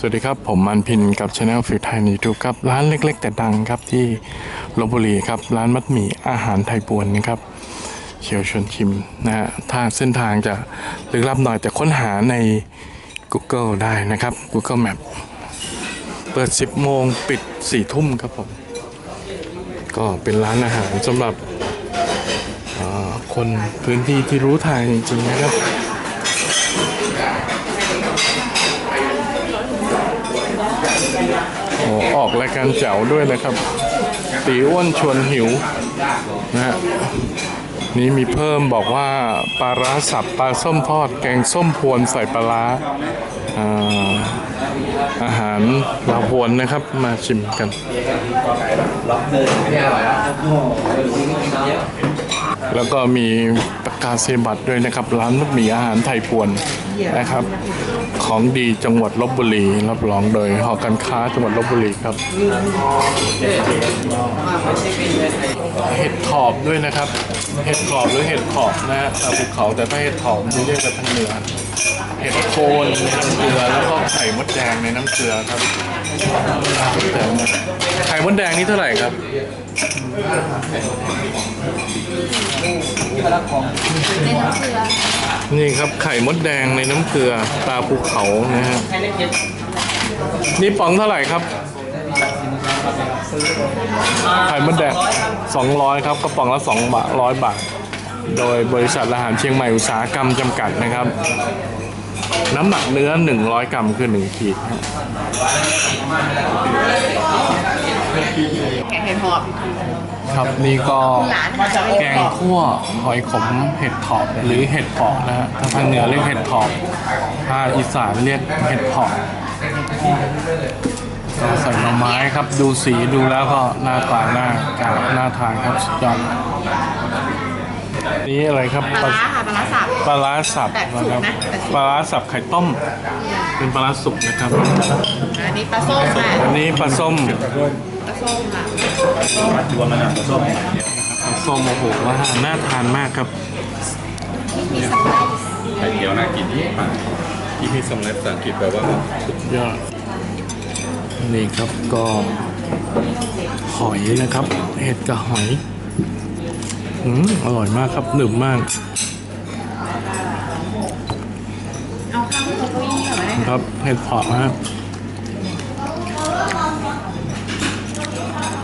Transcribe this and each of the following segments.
สวัสดีครับ ผมมันพินกับช anel ฟิวไทยในยูทูบครับ ร้านเล็ก ๆ แต่ดังครับที่ลบบุรีครับ ร้านมัดหมี่อาหารไทยปวนนะครับเชียวชวนชิมนะฮะทางเส้นทางจะลึกลับหน่อยแต่ค้นหาใน Google ได้นะครับ Google Map เปิด 10 โมงปิด 4 ทุ่มครับผม ก็เป็นร้านอาหารสำหรับคนพื้นที่ที่รู้ทางจริงๆนะครับ อ้ออกรายการแจ๋วด้วยนะครับ ตีอ้วนชวนหิวนะฮะนี่มีเพิ่มบอกว่าปลาร้าสับปลาส้มทอด แกงส้มพวนใส่ปลาร้าอาอาหารลาพวนนะครับมาชิมกัน แล้วก็มีประกาศเซบัตด้วยนะครับ ร้านมัดหมี่อาหารไทยพวนนะครับ ของดีจังหวัดลบบุรีรับรองโดยหอการค้าจังหวัดลบบุรีครับ เห็ดขอบด้วยนะครับ เห็ดขอบหรือเห็ดขอบนะฮะตามภูเขาแต่ถ้าเห็ดขอบมันจะเรียกกันทางเหนือเห็ดโคนในน้ำเกลือแล้วก็ไข่มดแดงในน้ำเกลือครับ ไข่มดแดงนี่เท่าไหร่ครับนี่ครับไข่มดแดงในน้ำเกลือตาภูเขานะฮะนี่ป๋องเท่าไหร่ครับไข่มดแดง200 ครับกระป๋องละ2บาท100 บาท โดยบริษัทอาหารเชียงใหม่อุตสาหกรรมจำกัดนะครับ น้ำหนักเนื้อ 100 กรัมคือ1ขีดครับแกงเห็ดหอบครับนี่ก็หลานหาแกงคั่วหอยขมเห็ดถอบหรือเห็ดเผาะนะฮะถ้าทางเหนือเรียกเห็ดถอบถ้าอีสานเรียกเห็ดเผาะก็ใส่หน่อไม้ครับดูสีดูแล้วก็หน้าตาหน้ากาหน้าทานครับสุดยอดนี่อะไรครับปลาร้าค่ะปลาร้าสับ ปลาร้าสับแต่สุนะกครับนะแต่สุกปลาร้าสับไข่ต้ม เป็นปลาร้าสุกนะครับอันนี้ปลาส้มค่ะอันนี้ปลาส้มปลาส้มค่ะปลาส้มโอ้โหว่าน่าทานมากครับมีสไปซ์ไข่เจียวน่ากินมากที่มีสำเร็จภาษาอังกฤษแปลว่ายอดนี่ครับก็หอยนะครับ เห็ดกับหอย อืมอร่อยมากครับหนึบมาก เอาข้าวโพดเก้าอี้เหรอไหม ครับเห็ดเผาะฮะ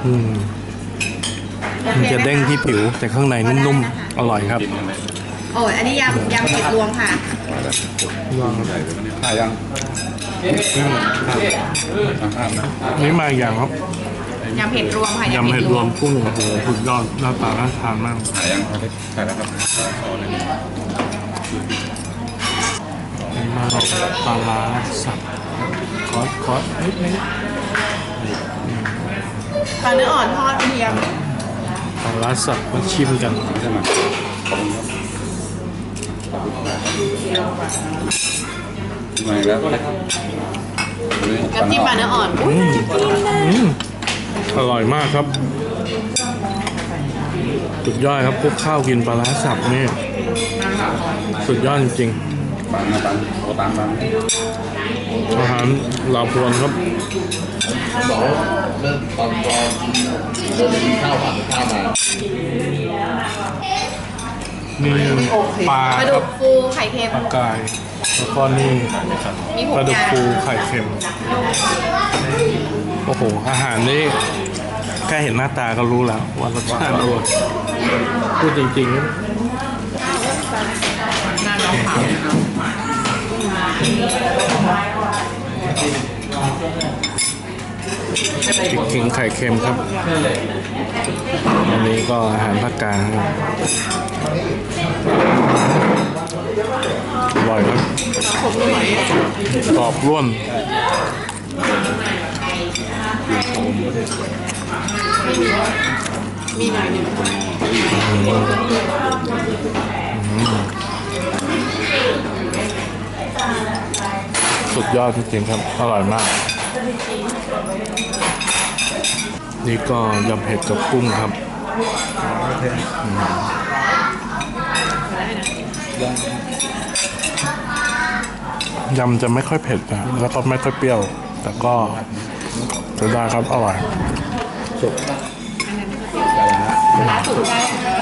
อืมมันจะเด้งที่ผิว แต่ข้างในนุ่มๆ อร่อยครับกินอะไรโอ้ยอันนี้ยำยำเห็ดรวมค่ะ ถ่ายยังอ่านนะนี่มาอีกอย่างครับยำเห็ดรวมค่ะยำเห็ดรวมกุ้งโอ้โหสุดยอดหน้าตาน่าทานมากถ่ายยังถ่ายแล้วครับ ปลาร้าสับคอสคอสนิดนึงปลาเนื้ออ่อนทอดกระเทียมปลาร้าสับมาชิมกันใช่ไหมมาแล้วน้ำจิ้มปลาเนื้ออ่อนอุ้ยน่ากินนะอืมอร่อยมากครับสุดยอดครับพวกข้าวกินปลาร้าสับนี่สุดยอดจริง ปังนะปังโอตังปังๆอาหารลาวพวนครับนี่ปลาปลาคดุรับกฟูไข่เค็มปลากายแล้วก็นี่มีหปกลาดุอกย่างฟูไข่เค็ม โอ้โห อาหารนี่แค่เห็นหน้าตาก็รู้แล้วว่ารสชาติอร่อยพูดจริงๆนะหน้าน้องขาว พริกขิงไข่เค็มครับอันนี้ก็อาหารภาคกลางครับอร่อยครับกรอบร่วนมีหน่อยหนึ่ง สุดยอดจริงๆครับ อร่อยมาก นี่ก็ยำเห็ดกับกุ้งครับยำจะไม่ค่อยเผ็ดนะแล้วก็ไม่ค่อยเปรี้ยว แต่ก็จะได้ครับอร่อยสุกปลาร้าร้านสุดได้